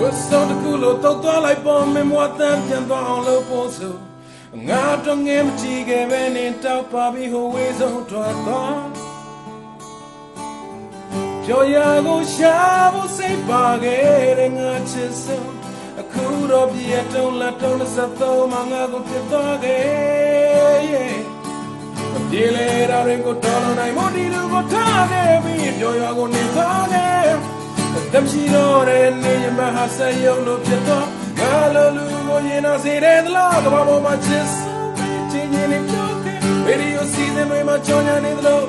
ဝတ်စုံတစ်ခုလို့တောက်သွားလိုက်ပေါ်မင်းမွားတန်းပြန်သွားအောင်လို့ပို့စို့ငါတော့ငယ်မကြည့်ခဲ့ပဲနဲ့တောက်ပါပြီးဟိုဝေးဆုံးထွက်သွားကြော်ရကိုရှာဖို့စိတ်ပါခဲ့တဲ့ငါချစ်ဆုံးအခုတော့ပြည့်တုံးလက်တုံးလက်သုံးမငါကိုပြတ်သွားခဲ့ yeah ဒီလေရာရင်ကိုတော်လို့နိုင်မဒီလူကိုထားခဲ့ပြီးပြောရကိုနေသွားခဲ့ တမ်းရှိတော့တဲ့နေမဟာဆက်ရုံလို့ဖြစ်တော့ငါလိုလူကိုရင်နာစေတဲ့သလားကဘာပေါ်မှာချစ်ဆုံးချင်းချင်းနဲ့ပြောခဲ့ဗီဒီယိုစီစဉ်တွေမှာကြောင်ညာနေသလို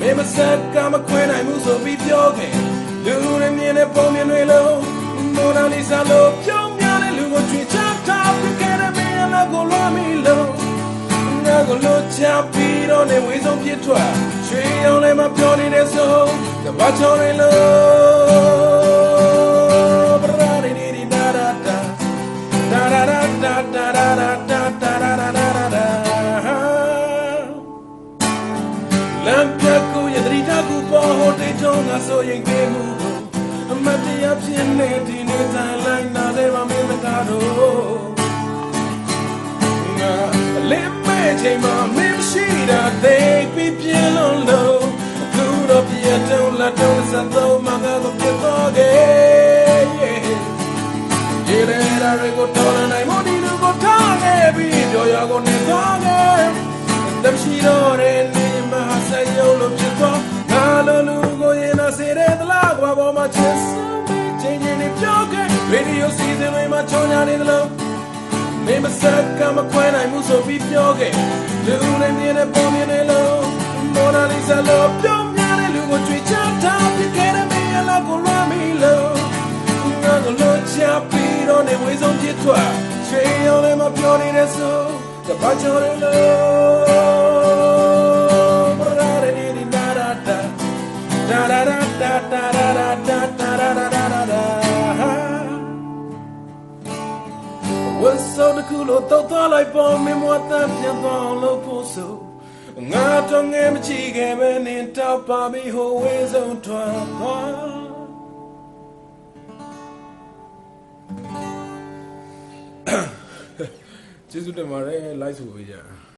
မင်းမဆက်ကမခွဲနိုင်မှုဆိုပြီးပြောခဲ့လူတွေမြင်တဲ့ပုံမြင်တွေလုံးမိုနာလီဆာလိုပြောင်းများတဲ့လူကိုချွေချထားပြီးခဲ့တဲ့မင်းလည်းကိုလွှမ်းမိလို့ငါကိုလို့ချပြီးတော့နေဝေးဆုံးပြစ်ထွက်ရွှေရောင်လည်းမပြောနေတဲ့ဆုံးကဘာချော်နေလို့ မ်းပြကိုရတရီတာကူပေါ်ဟိုတေချုံငါဆိုရင်ကေမှုအမတရားဖြစ်နေဒီနေ့တိုင်းလိုက်နာတယ်မမင်းမကားတော့ငါလင်းမဲ့ချိန်မှာမင်းမရှိတာသိပြီးပြင်းလုံးလို့အခုတော့ပြတ်တုံးလက်တုံးစသုံးမငါတော့ပြတ်တော့ခဲ့ရေရရာကိုတော်နိုင်မဒီလူကိုထားခဲ့ပြီးကြော်ရကိုနေသွားခဲ့တမ်းရှိတော့တဲ့ စေတဲ့သလားကွာပေါ်မှာချစ်ဆုံးချင်းချင်းနဲ့ပြောခဲ့ဗီဒီယိုစီစဉ်တွေမှာချောင်းညာနေသလိုမင်းမဆက်ကမခွဲနိုင်မှုဆိုပြီးပြောခဲ့လူနဲ့မြင်တဲ့ပုံမြင်တဲ့လုံးမော်နာလီဆာလိုပြောင်းများတဲ့လူကိုကြွေချထားပြီးခဲ့တဲ့မင်းအလားကိုလွှမ်းမိလို့ငါကလို့ချပြီးတော့နေဝေးဆုံးပြစ်ထွက်ချေရောင်းလည်းမပြောနေတဲ့ဆိုတပတ်ချော်ရလို့ ဝတ်စုံတစ်ခုလို့တောက်သွားလိုက်ပေါ်မင်းမွားတန်းပြန်သွားအောင်လို့ဖို့ဆိုငါတော့ငယ်မကြည့်ခဲ့ပဲနင်တောက်ပါပြီဟိုဝေးဆုံးထွက်သွားကျေးဇူးတင်ပါတယ်လိုက်ဆိုပေးကြ